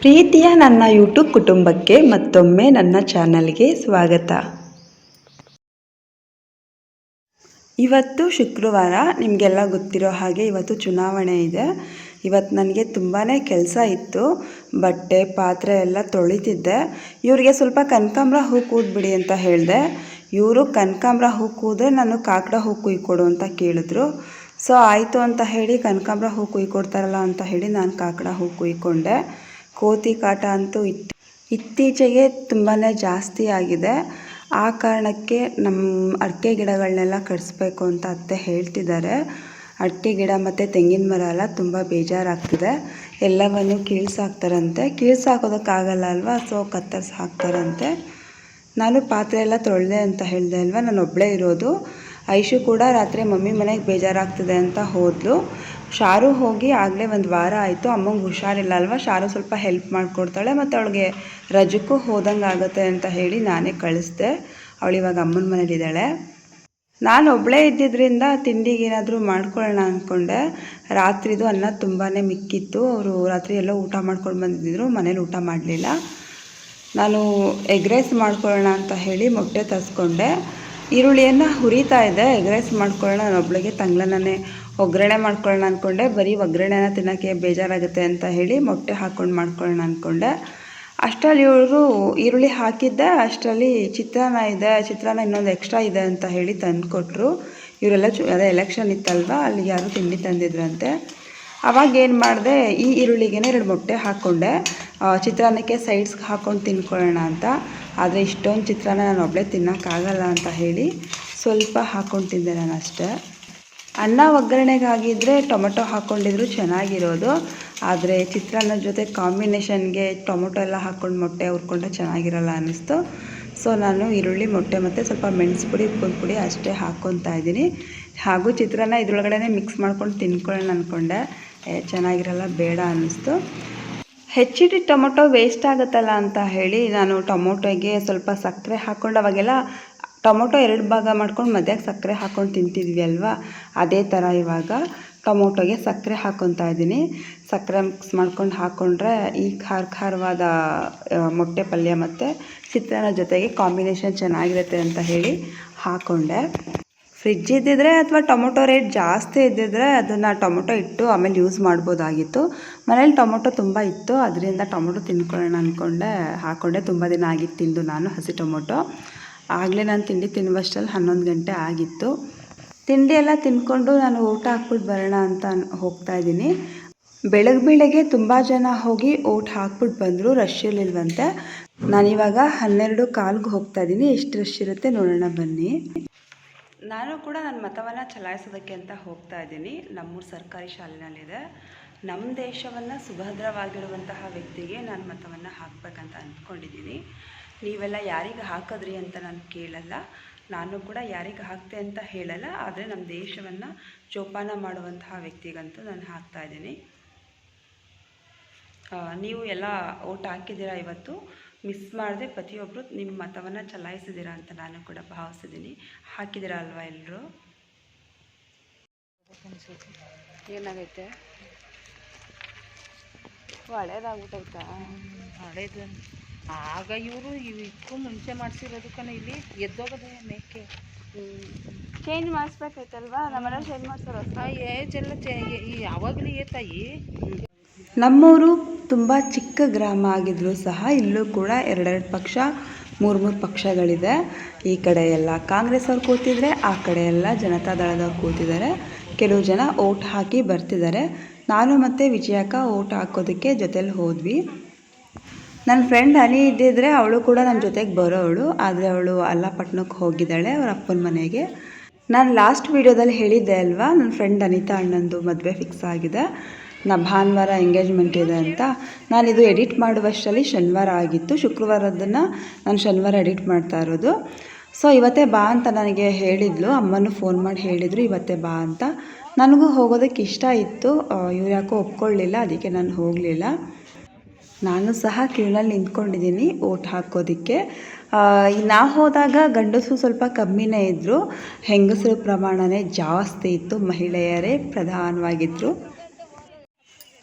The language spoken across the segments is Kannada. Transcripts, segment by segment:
ಪ್ರೀತಿಯ ನನ್ನ ಯೂಟ್ಯೂಬ್ ಕುಟುಂಬಕ್ಕೆ ಮತ್ತೊಮ್ಮೆ ನನ್ನ ಚಾನಲ್ಗೆ ಸ್ವಾಗತ. ಇವತ್ತು ಶುಕ್ರವಾರ, ನಿಮಗೆಲ್ಲ ಗೊತ್ತಿರೋ ಹಾಗೆ ಇವತ್ತು ಚುನಾವಣೆ ಇದೆ. ಇವತ್ತು ನನಗೆ ತುಂಬಾ ಕೆಲಸ ಇತ್ತು. ಬಟ್ಟೆ, ಪಾತ್ರೆ ಎಲ್ಲ ತೊಳಿತಿದ್ದೆ. ಇವರಿಗೆ ಸ್ವಲ್ಪ ಕನಕಾಂಬ್ರ ಹೂ ಕೂದ್ಬಿಡಿ ಅಂತ ಹೇಳಿದೆ. ಇವರು ಕನಕಾಂಬ್ರ ಹೂ ಕೂದ್ರೆ ನಾನು ಕಾಕಡ ಹೂ ಕುಯ್ಕೊಡು ಅಂತ ಕೇಳಿದ್ರು. ಸೊ, ಆಯಿತು ಅಂತ ಹೇಳಿ ಕನಕಾಂಬ್ರ ಹೂ ಕುಯ್ಕೊಡ್ತಾರಲ್ಲ ಅಂತ ಹೇಳಿ ನಾನು ಕಾಕಡ ಹೂ ಕುಯ್ಕೊಂಡೆ. ಕೋತಿ ಕಾಟ ಅಂತೂ ಇತ್ತು. ಇತ್ತೀಚೆಗೆ ತುಂಬಾ ಜಾಸ್ತಿ ಆಗಿದೆ. ಆ ಕಾರಣಕ್ಕೆ ನಮ್ಮ ಅಡಿಕೆ ಗಿಡಗಳನ್ನೆಲ್ಲ ಕಡಿಸ್ಬೇಕು ಅಂತ ಅತ್ತೆ ಹೇಳ್ತಿದ್ದಾರೆ. ಅಡಿಕೆ ಗಿಡ ಮತ್ತು ತೆಂಗಿನ ಮರ ಎಲ್ಲ ತುಂಬ ಬೇಜಾರಾಗ್ತಿದೆ. ಎಲ್ಲವನ್ನು ಕೀಳ್ಸಾಕ್ತಾರಂತೆ. ಕೀಳ್ಸಾಕೋದಕ್ಕಾಗಲ್ಲ ಅಲ್ವಾ? ಸೊ ಕತ್ತರಿಸಿ ಹಾಕ್ತಾರಂತೆ ನಾನು ಪಾತ್ರೆ ಎಲ್ಲ ತೊಳೆದೆ ಅಂತ ಹೇಳಿದೆ ಅಲ್ವಾ? ನಾನು ಒಬ್ಬಳೇ ಇರೋದು. ಐಶು ಕೂಡ ರಾತ್ರಿ ಮಮ್ಮಿ ಮನೆಗೆ ಬೇಜಾರಾಗ್ತಿದೆ ಅಂತ ಹೋದ್ಲು. ಶಾರು ಹೋಗಿ ಆಗಲೇ ಒಂದು ವಾರ ಆಯಿತು, ಅಮ್ಮಂಗೆ ಹುಷಾರಿಲ್ಲ ಅಲ್ವಾ? ಶಾರು ಸ್ವಲ್ಪ ಹೆಲ್ಪ್ ಮಾಡಿಕೊಡ್ತಾಳೆ, ಮತ್ತು ಅವಳಿಗೆ ರಜಕ್ಕೂ ಹೋದಂಗೆ ಆಗುತ್ತೆ ಅಂತ ಹೇಳಿ ನಾನೇ ಕಳಿಸ್ದೆ. ಅವಳು ಇವಾಗ ಅಮ್ಮನ ಮನೇಲಿದ್ದಾಳೆ. ನಾನು ಒಬ್ಬಳೇ ಇದ್ದಿದ್ದರಿಂದ ತಿಂಡಿಗೆ ಏನಾದರೂ ಮಾಡ್ಕೊಳ್ಳೋಣ ಅಂದ್ಕೊಂಡೆ ರಾತ್ರಿದು ಅನ್ನ ತುಂಬಾ ಮಿಕ್ಕಿತ್ತು. ಅವರು ರಾತ್ರಿ ಎಲ್ಲ ಊಟ ಮಾಡ್ಕೊಂಡು ಬಂದಿದ್ದರು ಮನೇಲಿ ಊಟ ಮಾಡಲಿಲ್ಲ. ನಾನು ಎಗ್ ರೈಸ್ ಮಾಡ್ಕೊಳ್ಳೋಣ ಅಂತ ಹೇಳಿ ಮೊಟ್ಟೆ ತರಿಸ್ಕೊಂಡೆ. ಈರುಳ್ಳಿಯನ್ನು ಹುರಿತಾ ಇದೆ ಎಗ್ ರೈಸ್ ಮಾಡ್ಕೊಳ್ಳೋಣ ನಾನು ಒಬ್ಬಳಿಗೆ ತಂಗ್ಳನ್ನೇ ಒಗ್ಗರಣೆ ಮಾಡ್ಕೊಳ್ಳೋಣ ಅಂದ್ಕೊಂಡೆ ಬರೀ ಒಗ್ಗರಣೆನ ತಿನ್ನೋಕ್ಕೆ ಬೇಜಾರಾಗುತ್ತೆ ಅಂತ ಹೇಳಿ ಮೊಟ್ಟೆ ಹಾಕ್ಕೊಂಡು ಮಾಡ್ಕೊಳ್ಳೋಣ ಅಂದ್ಕೊಂಡೆ ಅಷ್ಟರಲ್ಲಿ ಇವರು ಈರುಳ್ಳಿ ಹಾಕಿದ್ದೆ, ಅಷ್ಟರಲ್ಲಿ ಚಿತ್ರಾನ್ನ ಇದೆ, ಚಿತ್ರಾನ್ನ ಇನ್ನೊಂದು ಎಕ್ಸ್ಟ್ರಾ ಇದೆ ಅಂತ ಹೇಳಿ ತಂದು ಕೊಟ್ಟರು ಇವರೆಲ್ಲ ಚು, ಅದೇ ಎಲೆಕ್ಷನ್ ಇತ್ತಲ್ವ ಅಲ್ಲಿ ಯಾರು ತಿಂಡಿ ತಂದಿದ್ರಂತೆ. ಅವಾಗ ಏನು ಮಾಡಿದೆ, ಈ ಈರುಳ್ಳಿಗೆ ಎರಡು ಮೊಟ್ಟೆ ಹಾಕ್ಕೊಂಡೆ. ಚಿತ್ರಾನ್ನಕ್ಕೆ ಸೈಡ್ಸ್ಗೆ ಹಾಕ್ಕೊಂಡು ತಿನ್ಕೊಳ್ಳೋಣ ಅಂತ. ಆದರೆ ಇಷ್ಟೊಂದು ಚಿತ್ರಾನ್ನ ನಾನು ಒಬ್ಬಳೇ ತಿನ್ನೋಕ್ಕಾಗಲ್ಲ ಅಂತ ಹೇಳಿ ಸ್ವಲ್ಪ ಹಾಕ್ಕೊಂಡು ತಿಂದೆ ನಾನು ಅಷ್ಟೇ. ಅನ್ನ ಒಗ್ಗರಣೆಗಾಗಿದ್ದರೆ ಟೊಮೆಟೊ ಹಾಕ್ಕೊಂಡಿದ್ರು ಚೆನ್ನಾಗಿರೋದು. ಆದರೆ ಚಿತ್ರಾನ್ನದ ಜೊತೆ ಕಾಂಬಿನೇಷನ್ಗೆ ಟೊಮೊಟೊ ಎಲ್ಲ ಹಾಕ್ಕೊಂಡು ಮೊಟ್ಟೆ ಹುರ್ಕೊಂಡ್ರೆ ಚೆನ್ನಾಗಿರಲ್ಲ ಅನ್ನಿಸ್ತು. ಸೊ ನಾನು ಈರುಳ್ಳಿ, ಮೊಟ್ಟೆ ಮತ್ತು ಸ್ವಲ್ಪ ಮೆಣಸು ಪುಡಿ ಉಪ್ಪಿನ ಪುಡಿ ಅಷ್ಟೇ ಹಾಕ್ಕೊತಾ ಇದ್ದೀನಿ. ಹಾಗೂ ಚಿತ್ರಾನ್ನ ಇದ್ರೊಳಗಡೆ ಮಿಕ್ಸ್ ಮಾಡ್ಕೊಂಡು ತಿನ್ಕೊಳ್ಳೋಣ ಅಂದ್ಕೊಂಡೆ ಚೆನ್ನಾಗಿರಲ್ಲ, ಬೇಡ ಅನ್ನಿಸ್ತು. ಹೆಚ್ಚಿಟ್ಟು ಟೊಮೊಟೊ ವೇಸ್ಟ್ ಆಗುತ್ತಲ್ಲ ಅಂತ ಹೇಳಿ ನಾನು ಟೊಮೊಟೊಗೆ ಸ್ವಲ್ಪ ಸಕ್ಕರೆ ಹಾಕ್ಕೊಂಡು ಅವಾಗೆಲ್ಲ ಟೊಮೊಟೊ ಎರಡು ಭಾಗ ಮಾಡ್ಕೊಂಡು ಮಧ್ಯಾಹ್ನ ಸಕ್ಕರೆ ಹಾಕ್ಕೊಂಡು ತಿಂತಿದ್ವಿ ಅಲ್ವಾ? ಅದೇ ಥರ ಇವಾಗ ಟೊಮೊಟೊಗೆ ಸಕ್ಕರೆ ಹಾಕ್ಕೊತಾ ಇದ್ದೀನಿ. ಸಕ್ಕರೆ ಮಿಕ್ಸ್ ಮಾಡ್ಕೊಂಡು ಹಾಕ್ಕೊಂಡ್ರೆ ಈ ಖಾರ ಖಾರವಾದ ಮೊಟ್ಟೆ ಪಲ್ಯ ಮತ್ತು ಚಿತ್ರಾನ್ನ ಜೊತೆಗೆ ಕಾಂಬಿನೇಷನ್ ಚೆನ್ನಾಗಿರುತ್ತೆ ಅಂತ ಹೇಳಿ ಹಾಕ್ಕೊಂಡೆ ಫ್ರಿಜ್ ಇದ್ದಿದ್ರೆ ಅಥವಾ ಟೊಮೊಟೊ ರೇಟ್ ಜಾಸ್ತಿ ಇದ್ದಿದ್ರೆ ಅದನ್ನು ಟೊಮೊಟೊ ಇಟ್ಟು ಆಮೇಲೆ ಯೂಸ್ ಮಾಡ್ಬೋದಾಗಿತ್ತು. ಮನೇಲಿ ಟೊಮೊಟೊ ತುಂಬ ಇತ್ತು, ಅದರಿಂದ ಟೊಮೊಟೊ ತಿನ್ಕೊಳ್ಳೋಣ ಅಂದ್ಕೊಂಡೆ ಹಾಕ್ಕೊಂಡೆ ತುಂಬ ದಿನ ಆಗಿತ್ತು ತಿಂದು ನಾನು ಹಸಿ ಟೊಮೊಟೊ. ಆಗಲೇ ನಾನು ತಿಂಡಿ ತಿನ್ನುವಷ್ಟರಲ್ಲಿ ಹನ್ನೊಂದು ಗಂಟೆ ಆಗಿತ್ತು. ತಿಂಡಿ ಎಲ್ಲ ತಿನ್ಕೊಂಡು ನಾನು ಊಟ ಹಾಕ್ಬಿಟ್ಟು ಬರೋಣ ಅಂತ ಹೋಗ್ತಾ ಇದ್ದೀನಿ. ಬೆಳಗ್ಗೆ ಬೆಳಗ್ಗೆ ತುಂಬ ಜನ ಹೋಗಿ ಊಟ ಹಾಕ್ಬಿಟ್ಟು ಬಂದರು ರಶ್ ಇರಲಿಲ್ವಂತೆ ನಾನಿವಾಗ ಹನ್ನೆರಡು ಕಾಲ್ಗೆ ಹೋಗ್ತಾ ಇದ್ದೀನಿ. ಎಷ್ಟು ರಶ್ ಇರುತ್ತೆ ನೋಡೋಣ ಬನ್ನಿ. ನಾನು ಕೂಡ ನನ್ನ ಮತವನ್ನು ಚಲಾಯಿಸೋದಕ್ಕೆ ಅಂತ ಹೋಗ್ತಾ ಇದ್ದೀನಿ. ನಮ್ಮೂರು ಸರ್ಕಾರಿ ಶಾಲೆಯಲ್ಲಿದೆ ನಮ್ಮ ದೇಶವನ್ನು ಸುಭದ್ರವಾಗಿರುವಂತಹ ವ್ಯಕ್ತಿಗೆ ನಾನು ಮತವನ್ನು ಹಾಕಬೇಕಂತ ಅಂದ್ಕೊಂಡಿದ್ದೀನಿ. ನೀವೆಲ್ಲ ಯಾರಿಗೆ ಹಾಕಿದ್ರಿ ಅಂತ ನಾನು ಕೇಳಲ್ಲ. ನಾನು ಕೂಡ ಯಾರಿಗೆ ಹಾಕ್ತೆ ಅಂತ ಹೇಳಲ್ಲ. ಆದರೆ ನಮ್ಮ ದೇಶವನ್ನು ಜೋಪಾನ ಮಾಡುವಂತಹ ವ್ಯಕ್ತಿಗಂತೂ ನಾನು ಹಾಕ್ತಾ ಇದ್ದೀನಿ. ನೀವು ಎಲ್ಲ ಓಟ್ ಹಾಕಿದ್ದೀರಾ ಇವತ್ತು? ಮಿಸ್ ಮಾಡದೆ ಪ್ರತಿಯೊಬ್ಬರು ನಿಮ್ಮ ಮತವನ್ನು ಚಲಾಯಿಸಿದ್ದೀರಾ ಅಂತ ನಾನು ಕೂಡ ಭಾವಿಸಿದ್ದೀನಿ. ಹಾಕಿದ್ದೀರಾ ಅಲ್ವಾ ಎಲ್ಲರೂ ಏನಾಗೈತೆ? ಹಳೇದಾಗ್ಬಿಟ್ಟೈತಾ ಹಳೇದು ಆಗ ಇವರು ಇದಕ್ಕೂ ಮುಂಚೆ ಮಾಡಿಸಿರೋದಕ್ಕನ ಇಲ್ಲಿ ಎದ್ದೋಗದೆ ಮೇಕೆ. ಚೇಂಜ್ ಮಾಡಿಸ್ಬೇಕಾಯ್ತಲ್ವಾ? ಚೇಂಜ್ ಏಜ್ ಎಲ್ಲ ಚೇ ಯಾವಾಗಲೂ ಏ ತಾಯಿ? ನಮ್ಮೂರು ತುಂಬ ಚಿಕ್ಕ ಗ್ರಾಮ ಆಗಿದ್ರು ಸಹ ಇಲ್ಲೂ ಕೂಡ ಎರಡೆರಡು ಪಕ್ಷ ಮೂರು ಮೂರು ಪಕ್ಷಗಳಿದೆ. ಈ ಕಡೆ ಎಲ್ಲ ಕಾಂಗ್ರೆಸ್ ಅವ್ರು ಕೂತಿದ್ರೆ ಆ ಕಡೆ ಎಲ್ಲ ಜನತಾದಳದವ್ರು ಕೂತಿದ್ದಾರೆ. ಕೆಲವು ಜನ ಓಟ್ ಹಾಕಿ ಬರ್ತಿದ್ದಾರೆ. ನಾನು ಮತ್ತು ವಿಜಯಕ್ಕ ಓಟ್ ಹಾಕೋದಕ್ಕೆ ಜೊತೇಲಿ ಹೋದ್ವಿ. ನನ್ನ ಫ್ರೆಂಡ್ ಹನಿ ಇದ್ದಿದ್ರೆ ಅವಳು ಕೂಡ ನನ್ನ ಜೊತೆಗೆ ಬರೋವಳು, ಆದರೆ ಅವಳು ಅಲ್ಲಪಟ್ಟಣಕ್ಕೆ ಹೋಗಿದ್ದಾಳೆ ಅವ್ರ ಅಪ್ಪನ ಮನೆಗೆ. ನಾನು ಲಾಸ್ಟ್ ವೀಡಿಯೋದಲ್ಲಿ ಹೇಳಿದ್ದೆ ಅಲ್ವಾ ನನ್ನ ಫ್ರೆಂಡ್ ಅನಿತಾ ಅಣ್ಣಂದು ಮದುವೆ ಫಿಕ್ಸ್ ಆಗಿದೆ. ನಾ ಭಾನುವಾರ ಎಂಗೇಜ್ಮೆಂಟ್ ಇದೆ ಅಂತ. ನಾನು ಇದು ಎಡಿಟ್ ಮಾಡುವಷ್ಟರಲ್ಲಿ ಶನಿವಾರ ಆಗಿತ್ತು. ಶುಕ್ರವಾರದನ್ನು ನಾನು ಶನಿವಾರ ಎಡಿಟ್ ಮಾಡ್ತಾ ಇರೋದು. ಸೊ ಇವತ್ತೇ ಬಾ ಅಂತ ನನಗೆ ಹೇಳಿದ್ಲು. ಅಮ್ಮನೂ ಫೋನ್ ಮಾಡಿ ಹೇಳಿದರು, ಇವತ್ತೇ ಬಾ ಅಂತ. ನನಗೂ ಹೋಗೋದಕ್ಕೆ ಇಷ್ಟ ಇತ್ತು. ಇವ್ರು ಯಾಕೋ ಒಪ್ಕೊಳ್ಳಿಲ್ಲ, ಅದಕ್ಕೆ ನಾನು ಹೋಗಲಿಲ್ಲ. ನಾನು ಸಹ ಕ್ಯೂನಲ್ಲಿ ನಿಂತ್ಕೊಂಡಿದ್ದೀನಿ, ಓಟ್ ಹಾಕೋದಕ್ಕೆ. ನಾ ಹೋದಾಗ ಗಂಡಸರು ಸ್ವಲ್ಪ ಕಮ್ಮಿನೇ ಇದ್ದರು ಹೆಂಗಸರ ಪ್ರಮಾಣನೇ ಜಾಸ್ತಿ ಇತ್ತು, ಮಹಿಳೆಯರೇ ಪ್ರಧಾನವಾಗಿದ್ದರು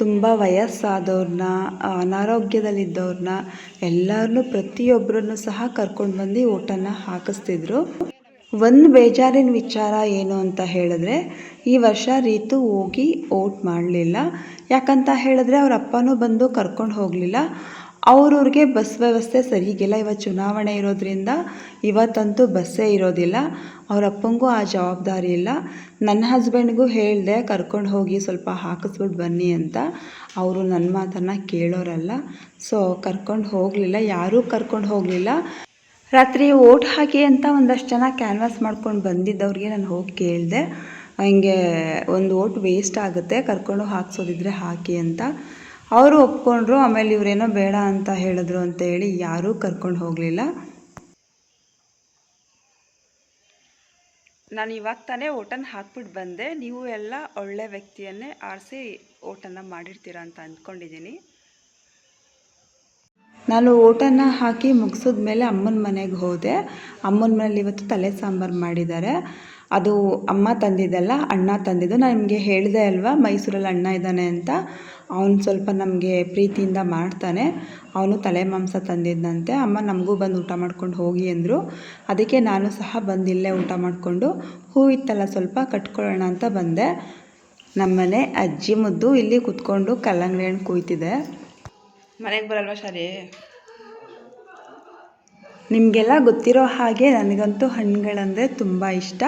ತುಂಬ ವಯಸ್ಸಾದವ್ರನ್ನ ಅನಾರೋಗ್ಯದಲ್ಲಿದ್ದವ್ರನ್ನ ಎಲ್ಲರನ್ನೂ ಪ್ರತಿಯೊಬ್ಬರನ್ನು ಸಹ ಕರ್ಕೊಂಡು ಬಂದು ಓಟನ್ನು ಹಾಕಿಸ್ತಿದ್ರು. ಒಂದು ಬೇಜಾರಿನ ವಿಚಾರ ಏನು ಅಂತ ಹೇಳಿದ್ರೆ, ಈ ವರ್ಷ ರೀತು ಹೋಗಿ ಓಟ್ ಮಾಡಲಿಲ್ಲ. ಯಾಕಂತ ಹೇಳಿದ್ರೆ ಅವ್ರ ಅಪ್ಪನೂ ಬಂದು ಕರ್ಕೊಂಡು ಹೋಗಲಿಲ್ಲ. ಅವ್ರವ್ರಿಗೆ ಬಸ್ ವ್ಯವಸ್ಥೆ ಸರಿಗಿಲ್ಲ. ಇವತ್ತು ಚುನಾವಣೆ ಇರೋದ್ರಿಂದ ಇವತ್ತಂತೂ ಬಸ್ಸೇ ಇರೋದಿಲ್ಲ. ಅವ್ರ ಆ ಜವಾಬ್ದಾರಿ ಇಲ್ಲ. ನನ್ನ ಹಸ್ಬೆಂಡ್ಗೂ ಹೇಳಿದೆ, ಕರ್ಕೊಂಡು ಹೋಗಿ ಸ್ವಲ್ಪ ಹಾಕಿಸ್ಬಿಟ್ಟು ಬನ್ನಿ ಅಂತ. ಅವರು ನನ್ನ ಮಾತನ್ನು ಕೇಳೋರಲ್ಲ. ಸೊ, ಕರ್ಕೊಂಡು ಹೋಗಲಿಲ್ಲ. ಯಾರೂ ಕರ್ಕೊಂಡು ಹೋಗಲಿಲ್ಲ. ರಾತ್ರಿ ಓಟ್ ಹಾಕಿ ಅಂತ ಒಂದಷ್ಟು ಜನ ಕ್ಯಾನ್ವಾಸ್ ಮಾಡ್ಕೊಂಡು ಬಂದಿದ್ದವ್ರಿಗೆ ನಾನು ಹೋಗಿ ಕೇಳಿದೆ ಹಂಗೆ ಒಂದು ಓಟ್ ವೇಸ್ಟ್ ಆಗುತ್ತೆ, ಕರ್ಕೊಂಡು ಹಾಕ್ಸೋದಿದ್ರೆ ಹಾಕಿ ಅಂತ. ಅವರು ಒಪ್ಕೊಂಡ್ರು, ಆಮೇಲೆ ಇವರೇನೋ ಬೇಡ ಅಂತ ಹೇಳಿದ್ರು ಅಂತ ಹೇಳಿ ಯಾರೂ ಕರ್ಕೊಂಡು ಹೋಗಲಿಲ್ಲ. ನಾನು ಇವಾಗ ತಾನೇ ಓಟನ್ನು ಹಾಕ್ಬಿಟ್ಟು ಬಂದೆ, ನೀವು ಎಲ್ಲ ಒಳ್ಳೆ ವ್ಯಕ್ತಿಯನ್ನೇ ಆರಿಸಿ ಓಟನ್ನು ಮಾಡಿರ್ತೀರ ಅಂತ ಅಂದ್ಕೊಂಡಿದ್ದೀನಿ ನಾನು ಓಟನ ಹಾಕಿ ಮುಗಿಸಿದ ಮೇಲೆ ಅಮ್ಮನ ಮನೆಗೆ ಹೋದೆ. ಅಮ್ಮನ ಮನೇಲಿ ಇವತ್ತು ತಲೆ ಸಾಂಬಾರು ಮಾಡಿದ್ದಾರೆ. ಅದು ಅಮ್ಮ ತಂದಿದ್ದಲ್ಲ, ಅಣ್ಣ ತಂದಿದ್ದು. ನಾನು ನಿಮಗೆ ಹೇಳಿದೆ ಅಲ್ವಾ, ಮೈಸೂರಲ್ಲಿ ಅಣ್ಣ ಇದ್ದಾನೆ ಅಂತ. ಅವನು ಸ್ವಲ್ಪ ನಮಗೆ ಪ್ರೀತಿಯಿಂದ ಮಾಡ್ತಾನೆ. ಅವನು ತಲೆ ಮಾಂಸ ತಂದಿದ್ದಂತೆ ಅಮ್ಮ ನಮಗೂ ಬಂದು ಊಟ ಮಾಡ್ಕೊಂಡು ಹೋಗಿ ಅಂದರು. ಅದಕ್ಕೆ ನಾನು ಸಹ ಬಂದು ಇಲ್ಲೇ ಊಟ ಮಾಡಿಕೊಂಡು, ಹೂ ಇತ್ತಲ್ಲ ಸ್ವಲ್ಪ ಕಟ್ಕೊಳ್ಳೋಣ ಅಂತ ಬಂದೆ. ನಮ್ಮನೆ ಅಜ್ಜಿ ಮುದ್ದು ಇಲ್ಲಿ ಕುತ್ಕೊಂಡು ಕಲ್ಲಂಗಡಿ ಹಣ್ಣು ಕುಯ್ತಿದೆ. ಮನೆಗೆ ಬರಲ್ವಾ ಸರಿ ನಿಮಗೆಲ್ಲ ಗೊತ್ತಿರೋ ಹಾಗೆ ನನಗಂತೂ ಹಣ್ಣುಗಳಂದರೆ ತುಂಬ ಇಷ್ಟ.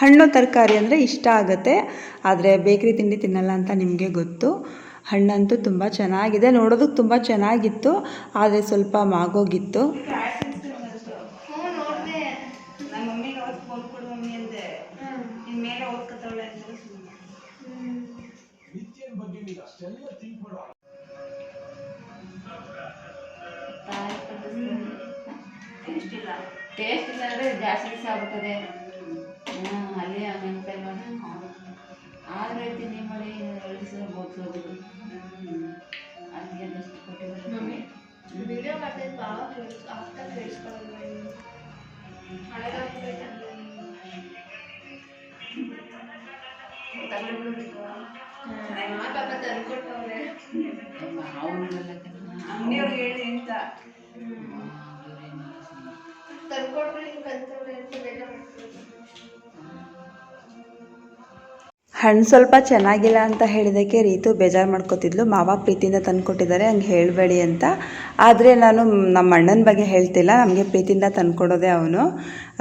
ಹಣ್ಣು ತರಕಾರಿ ಅಂದರೆ ಇಷ್ಟ ಆಗುತ್ತೆ. ಆದರೆ ಬೇಕ್ರಿ ತಿಂಡಿ ತಿನ್ನಲ್ಲ ಅಂತ ನಿಮಗೆ ಗೊತ್ತು. ಹಣ್ಣಂತೂ ತುಂಬ ಚೆನ್ನಾಗಿದೆ. ನೋಡೋದಕ್ಕೆ ತುಂಬ ಚೆನ್ನಾಗಿತ್ತು. ಆದರೆ ಸ್ವಲ್ಪ ಮಾಗೋಗಿತ್ತು. ಮೇಲೆ ಅಂದರೆ ಜಾಸ್ತಿ ದಿವಸ ಆಗುತ್ತದೆ ಅಲ್ಲಿ ಮೆಣಕಾಯಿ ಮಾಡಿ ಆದರೆ ತಿಂಡಿ ಮಾಡಿ ಎರಡು ದಿವಸ ಬೋದ್ಸೋದು ಅದಕ್ಕೆ ಅದಷ್ಟು ಕೊಟ್ಟಿದ್ದಾರೆ ಹಣ್ಣು ಸ್ವಲ್ಪ ಚೆನ್ನಾಗಿಲ್ಲ ಅಂತ ಹೇಳಿದಕ್ಕೆ ರೀತು ಬೇಜಾರು ಮಾಡ್ಕೋತಿದ್ಲು. ಮಾವ ಪ್ರೀತಿಯಿಂದ ತಂದುಕೊಟ್ಟಿದ್ದಾರೆ, ಹಂಗೆ ಹೇಳಬೇಡಿ ಅಂತ. ಆದರೆ ನಾನು ನಮ್ಮ ಅಣ್ಣನ ಬಗ್ಗೆ ಹೇಳ್ತಿಲ್ಲ, ನಮಗೆ ಪ್ರೀತಿಯಿಂದ ತಂದುಕೊಡೋದೆ ಅವನು.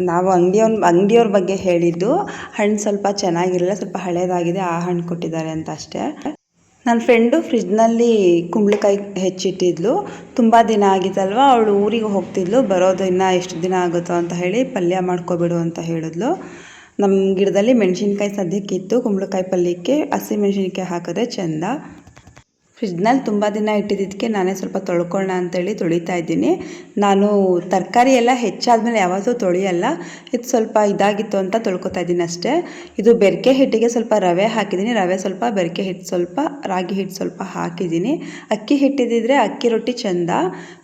ನಾವು ಅಂಗಡಿಯವ್ನ, ಅಂಗಡಿಯವ್ರ ಬಗ್ಗೆ ಹೇಳಿದ್ದು, ಹಣ್ಣು ಸ್ವಲ್ಪ ಚೆನ್ನಾಗಿರಲಿಲ್ಲ ಸ್ವಲ್ಪ ಹಳೇದಾಗಿದೆ, ಆ ಹಣ್ಣು ಕೊಟ್ಟಿದ್ದಾರೆ ಅಂತ ಅಷ್ಟೇ. ನನ್ನ ಫ್ರೆಂಡು ಫ್ರಿಜ್ನಲ್ಲಿ ಕುಂಬಳಕಾಯಿ ಹೆಚ್ಚಿಟ್ಟಿದ್ಲು. ತುಂಬ ದಿನ ಆಗಿತ್ತಲ್ವ, ಅವಳು ಊರಿಗೆ ಹೋಗ್ತಿದ್ಲು. ಬರೋದು ಇನ್ನೂ ಎಷ್ಟು ದಿನ ಆಗುತ್ತೋ ಅಂತ ಹೇಳಿ ಪಲ್ಯ ಮಾಡ್ಕೊಬಿಡು ಅಂತ ಹೇಳಿದ್ಲು. ನಮ್ಮ ಗಿಡದಲ್ಲಿ ಮೆಣಸಿನ್ಕಾಯಿ ಸದ್ಯಕ್ಕಿತ್ತು ಕುಂಬಳಕಾಯಿ ಪಲ್ಯಕ್ಕೆ ಹಸಿ ಮೆಣಸಿನ್ಕಾಯಿ ಹಾಕಿದ್ರೆ ಚೆಂದ. ಫ್ರಿಜ್ನಲ್ಲಿ ತುಂಬ ದಿನ ಇಟ್ಟಿದ್ದಕ್ಕೆ ನಾನೇ ಸ್ವಲ್ಪ ತೊಳ್ಕೊಳ್ಳೋಣ ಅಂತೇಳಿ ತೊಳಿತಾ ಇದ್ದೀನಿ. ನಾನು ತರಕಾರಿ ಎಲ್ಲ ಹೆಚ್ಚಾದ್ಮೇಲೆ ಯಾವತ್ತೂ ತೊಳೆಯಲ್ಲ. ಇದು ಸ್ವಲ್ಪ ಇದಾಗಿತ್ತು ಅಂತ ತೊಳ್ಕೊತಾ ಇದ್ದೀನಿ ಅಷ್ಟೇ. ಇದು ಬೆರಕೆ ಹಿಟ್ಟಿಗೆ ಸ್ವಲ್ಪ ರವೆ ಹಾಕಿದ್ದೀನಿ. ರವೆ ಸ್ವಲ್ಪ, ಬೆರಕೆ ಹಿಟ್ಟು ಸ್ವಲ್ಪ, ರಾಗಿ ಹಿಟ್ಟು ಸ್ವಲ್ಪ ಹಾಕಿದ್ದೀನಿ. ಅಕ್ಕಿ ಹಿಟ್ಟಿದ್ದಿದ್ರೆ ಅಕ್ಕಿ ರೊಟ್ಟಿ ಚೆಂದ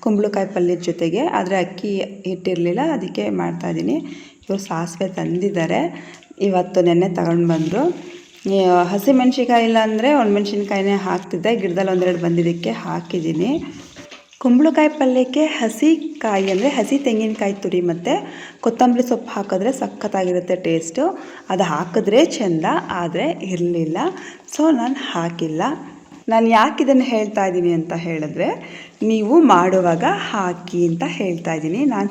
ಕುಂಬಳಕಾಯಿ ಪಲ್ಯದ ಜೊತೆಗೆ. ಆದರೆ ಅಕ್ಕಿ ಹಿಟ್ಟಿರಲಿಲ್ಲ, ಅದಕ್ಕೆ ಮಾಡ್ತಾಯಿದ್ದೀನಿ ಇವರು ಸಾಸಿವೆ ತಂದಿದ್ದಾರೆ. ಇವತ್ತು ನೆನ್ನೆ ತಗೊಂಡು ಬಂದರು. ಹಸಿ ಮೆಣಸಿನ್ಕಾಯಿ ಇಲ್ಲ ಅಂದರೆ ಒಣಮೆಣ್ಸಿನ್ಕಾಯಿನೇ ಹಾಕ್ತಿದ್ದೆ. ಗಿಡದಲ್ಲಿ ಒಂದೆರಡು ಬಂದಿದ್ದಕ್ಕೆ ಹಾಕಿದ್ದೀನಿ. ಕುಂಬಳಕಾಯಿ ಪಲ್ಯಕ್ಕೆ ಹಸಿ ಕಾಯಿ ಅಂದರೆ ಹಸಿ ತೆಂಗಿನಕಾಯಿ ತುರಿ ಮತ್ತು ಕೊತ್ತಂಬರಿ ಸೊಪ್ಪು ಹಾಕಿದ್ರೆ ಸಖತ್ತಾಗಿರುತ್ತೆ ಟೇಸ್ಟು ಅದು ಹಾಕಿದ್ರೆ ಚೆಂದ, ಆದರೆ ಇರಲಿಲ್ಲ. ಸೊ ನಾನು ಹಾಕಿಲ್ಲ. ನಾನು ಯಾಕೆ ಇದನ್ನು ಹೇಳ್ತಾ ಇದ್ದೀನಿ ಅಂತ ಹೇಳಿದ್ರೆ, ನೀವು ಮಾಡುವಾಗ ಹಾಕಿ ಅಂತ ಹೇಳ್ತಾ ಇದ್ದೀನಿ. ನಾನು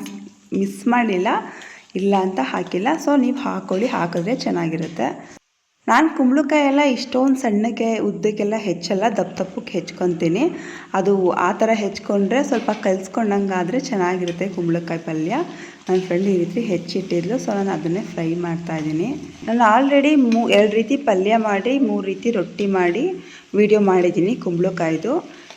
ಮಿಸ್ ಮಾಡಲಿಲ್ಲ, ಇಲ್ಲ ಅಂತ ಹಾಕಿಲ್ಲ. ಸೊ ನೀವು ಹಾಕ್ಕೊಳ್ಳಿ ಹಾಕಿದ್ರೆ ಚೆನ್ನಾಗಿರುತ್ತೆ. ನಾನು ಕುಂಬಳಕಾಯಿ ಎಲ್ಲ ಇಷ್ಟೊಂದು ಸಣ್ಣಗೆ, ಉದ್ದಕ್ಕೆಲ್ಲ ಹೆಚ್ಚಲ್ಲ, ದಪ್ಪ ದಪ್ಪಕ್ಕೆ ಹೆಚ್ಕೊತೀನಿ. ಅದು ಆ ಥರ ಹೆಚ್ಕೊಂಡ್ರೆ ಸ್ವಲ್ಪ ಕಲಿಸ್ಕೊಂಡಂಗೆ ಆದರೆ ಚೆನ್ನಾಗಿರುತ್ತೆ ಕುಂಬಳಕಾಯಿ ಪಲ್ಯ. ನನ್ನ ಫ್ರೆಂಡ್ ಈ ರೀತಿ ಹೆಚ್ಚಿಟ್ಟಿದ್ಲು, ಸೊ ನಾನು ಅದನ್ನೇ ಫ್ರೈ ಮಾಡ್ತಾಯಿದ್ದೀನಿ ನಾನು ಆಲ್ರೆಡಿ ಮೂ, ಎರಡು ರೀತಿ ಪಲ್ಯ ಮಾಡಿ, ಮೂರು ರೀತಿ ರೊಟ್ಟಿ ಮಾಡಿ ವಿಡಿಯೋ ಮಾಡಿದ್ದೀನಿ ಕುಂಬಳಕಾಯ್ದು.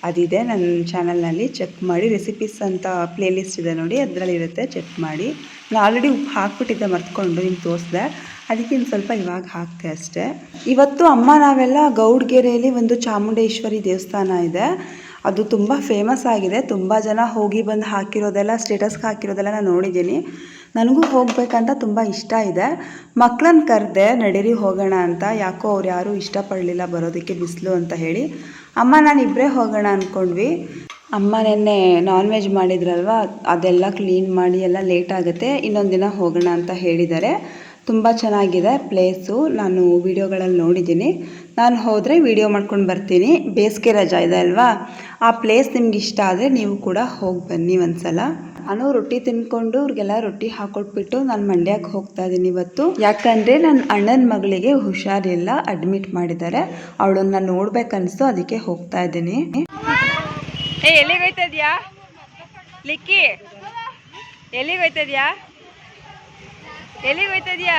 ಅದಿದೆ ನನ್ನ ಚಾನಲ್ನಲ್ಲಿ ಚೆಕ್ ಮಾಡಿ ರೆಸಿಪೀಸ್ ಅಂತ ಪ್ಲೇಲಿಸ್ಟ್ ಇದೆ ನೋಡಿ, ಅದರಲ್ಲಿರುತ್ತೆ ಚೆಕ್ ಮಾಡಿ. ನಾನು ಆಲ್ರೆಡಿ ಉಪ್ಪು ಹಾಕ್ಬಿಟ್ಟಿದ್ದೆ, ಮರ್ತ್ಕೊಂಡು ನಿಮ್ಗೆ ತೋರಿಸ್ದೆ. ಅದಕ್ಕೆ ಇನ್ನು ಸ್ವಲ್ಪ ಇವಾಗ ಹಾಕ್ತೆ ಅಷ್ಟೇ. ಇವತ್ತು ಅಮ್ಮ ನಾವೆಲ್ಲ ಗೌಡ್ಗೆರೆಯಲ್ಲಿ ಒಂದು ಚಾಮುಂಡೇಶ್ವರಿ ದೇವಸ್ಥಾನ ಇದೆ. ಅದು ತುಂಬ ಫೇಮಸ್ ಆಗಿದೆ. ತುಂಬ ಜನ ಹೋಗಿ ಬಂದು ಹಾಕಿರೋದೆಲ್ಲ ಸ್ಟೇಟಸ್ಗೆ ಹಾಕಿರೋದೆಲ್ಲ ನಾನು ನೋಡಿದ್ದೀನಿ. ನನಗೂ ಹೋಗಬೇಕಂತ ತುಂಬ ಇಷ್ಟ ಇದೆ. ಮಕ್ಕಳನ್ನ ಕರೆದೆ ನಡೀರಿ ಹೋಗೋಣ ಅಂತ, ಯಾಕೋ ಅವ್ರು ಯಾರೂ ಇಷ್ಟಪಡಲಿಲ್ಲ ಬರೋದಕ್ಕೆ ಬಿಸಿಲು ಅಂತ ಹೇಳಿ. ಅಮ್ಮ, ನಾನು ಇಬ್ಬರೇ ಹೋಗೋಣ ಅಂದ್ಕೊಂಡ್ವಿ ಅಮ್ಮ ನೆನ್ನೆ ನಾನ್ ವೆಜ್ ಮಾಡಿದ್ರಲ್ವ? ಅದೆಲ್ಲ ಕ್ಲೀನ್ ಮಾಡಿ ಎಲ್ಲ ಲೇಟ್ ಆಗುತ್ತೆ. ಇನ್ನೊಂದು ದಿನ ಹೋಗೋಣ ಅಂತ ಹೇಳಿದ್ದಾರೆ. ತುಂಬ ಚೆನ್ನಾಗಿದೆ ಪ್ಲೇಸು. ನಾನು ವೀಡಿಯೋಗಳಲ್ಲಿ ನೋಡಿದ್ದೀನಿ. ನಾನು ಹೋದರೆ ವೀಡಿಯೋ ಮಾಡ್ಕೊಂಡು ಬರ್ತೀನಿ. ಬೇಸಿಗೆ ರಜಾ ಇದೆ ಅಲ್ವಾ? ಆ ಪ್ಲೇಸ್ ನಿಮ್ಗೆ ಇಷ್ಟ ಆದರೆ ನೀವು ಕೂಡ ಹೋಗಿ ಬನ್ನಿ ಒಂದ್ಸಲ. ನಾನು ರೊಟ್ಟಿ ತಿನ್ಕೊಂಡು ಅವ್ರಿಗೆಲ್ಲ ರೊಟ್ಟಿ ಹಾಕೊಟ್ಬಿಟ್ಟು ನಾನು ಮಂಡ್ಯಕ್ಕೆ ಹೋಗ್ತಾ ಇದ್ದೀನಿ ಇವತ್ತು. ಯಾಕಂದರೆ ನನ್ನ ಅಣ್ಣನ ಮಗಳಿಗೆ ಹುಷಾರಿಲ್ಲ, ಅಡ್ಮಿಟ್ ಮಾಡಿದ್ದಾರೆ. ಅವಳನ್ನ ನೋಡ್ಬೇಕನ್ನಿಸ್ತು ಅದಕ್ಕೆ ಹೋಗ್ತಾ ಇದ್ದೀನಿ ಎಲ್ಲಿಗೆ ಹೋಯ್ತಾ ಇದೆಯಾ? ಲಿಕ್ಕಿ? ಎಲ್ಲಿಗೆ ಹೋಯ್ತಾ ಇದೆಯಾ? ಎಲ್ಲಿಗೆ ಹೋಯ್ತದ್ಯಾ?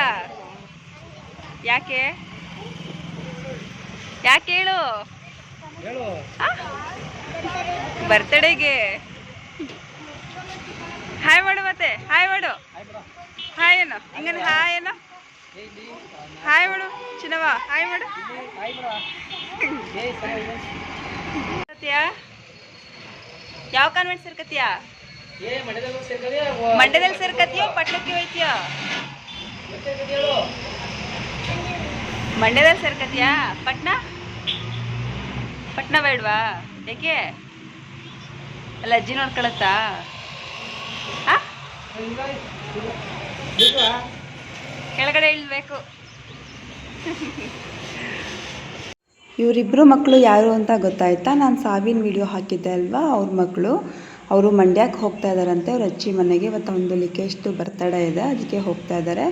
ಯಾಕೆ? ಯಾಕೆ ಹೇಳು? ಬರ್ತಡೇಗೆ. ಹಾಯ್ ಮಾಡು ಮತ್ತೆ. ಹಾಯ್ ಮಾಡು. ಹಾಯ್ ಏನೋ? ಹಿಂಗನ್ ಹಾಯ್ ಏನೋ? ಹಾಯ್ ಮಾಡು ಚಿನ್ನವ. ಹಾಯ್ ಮಾಡು? ಯಾವ ಕಾನ್ವೆಂಟ್ ಸೇರ್ಕತ್ತೀಯಾ? ಮಂಡ್ಯದಲ್ಲಿ ಸೇರ್ಕತ್ತೀಯೋ ಪಟ್ಟಣಕ್ಕೆ ಹೋಯ್ತೀಯೋ? ಮಂಡ್ಯದಲ್ಲಿ ಸೇರ್ಕತ್ತೀಯಾ ಪಟ್ನ? ಪಟ್ನ ಬೇಡವಾ? ಏಕೆ? ಅಲ್ಲ, ಅಜ್ಜಿ ನೋಡ್ಕೊಳತ್ತಾ? ಕೆಳಗಡೆ ಇಳ್ಬೇಕು. ಇವರಿಬ್ಬರು ಮಕ್ಕಳು ಯಾರು ಅಂತ ಗೊತ್ತಾಯ್ತಾ? ನಾನು ಸಾವಿನ ವಿಡಿಯೋ ಹಾಕಿದ್ದೆ ಅಲ್ವಾ? ಅವ್ರ ಮಕ್ಕಳು ಅವರು ಮಂಡ್ಯಕ್ಕೆ ಹೋಗ್ತಾ ಇದ್ದಾರಂತೆ. ಅವ್ರ ಅಜ್ಜಿ ಮನೆಗೆ ಇವತ್ತು ಒಂದು ಲಿಕೇಶ್ದು ಬರ್ತಡೇ ಇದೆ. ಅದಕ್ಕೆ ಹೋಗ್ತಾ ಇದ್ದಾರೆ.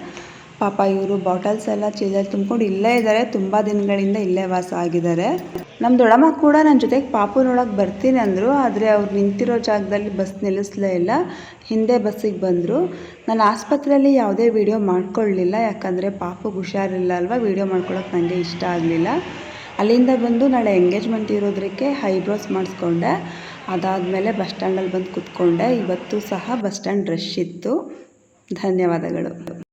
ಪಾಪ ಇವರು ಬಾಟಲ್ಸ್ ಎಲ್ಲ ಚೀಲದಲ್ಲಿ ತುಂಬ್ಕೊಂಡು ಇಲ್ಲೇ ಇದ್ದಾರೆ. ತುಂಬ ದಿನಗಳಿಂದ ಇಲ್ಲೇ ವಾಸ ಆಗಿದ್ದಾರೆ. ನಮ್ಮ ದೊಡ್ಡಮ್ಮ ಕೂಡ ನನ್ನ ಜೊತೆಗೆ ಪಾಪುನೊಳಗೆ ಬರ್ತೀನಿ ಅಂದರು. ಆದರೆ ಅವ್ರು ನಿಂತಿರೋ ಜಾಗದಲ್ಲಿ ಬಸ್ ನಿಲ್ಲಿಸಲೇ ಇಲ್ಲ. ಹಿಂದೆ ಬಸ್ಸಿಗೆ ಬಂದರು. ನಾನು ಆಸ್ಪತ್ರೆಯಲ್ಲಿ ಯಾವುದೇ ವೀಡಿಯೋ ಮಾಡ್ಕೊಳ್ಳಲಿಲ್ಲ ಯಾಕಂದರೆ ಪಾಪುಗೆ ಹುಷಾರಿಲ್ಲ ಅಲ್ವಾ? ವೀಡಿಯೋ ಮಾಡ್ಕೊಳ್ಳೋಕೆ ನನಗೆ ಇಷ್ಟ ಆಗಲಿಲ್ಲ. ಅಲ್ಲಿಂದ ಬಂದು ನಾಳೆ ಎಂಗೇಜ್ಮೆಂಟ್ ಇರೋದಕ್ಕೆ ಹೈಬ್ರೋಸ್ ಮಾಡಿಸ್ಕೊಂಡೆ. ಅದಾದಮೇಲೆ ಬಸ್ ಸ್ಟ್ಯಾಂಡಲ್ಲಿ ಬಂದು ಕೂತ್ಕೊಂಡೆ. ಇವತ್ತು ಸಹ ಬಸ್ ಸ್ಟ್ಯಾಂಡ್ ರಶ್ ಇತ್ತು. ಧನ್ಯವಾದಗಳು.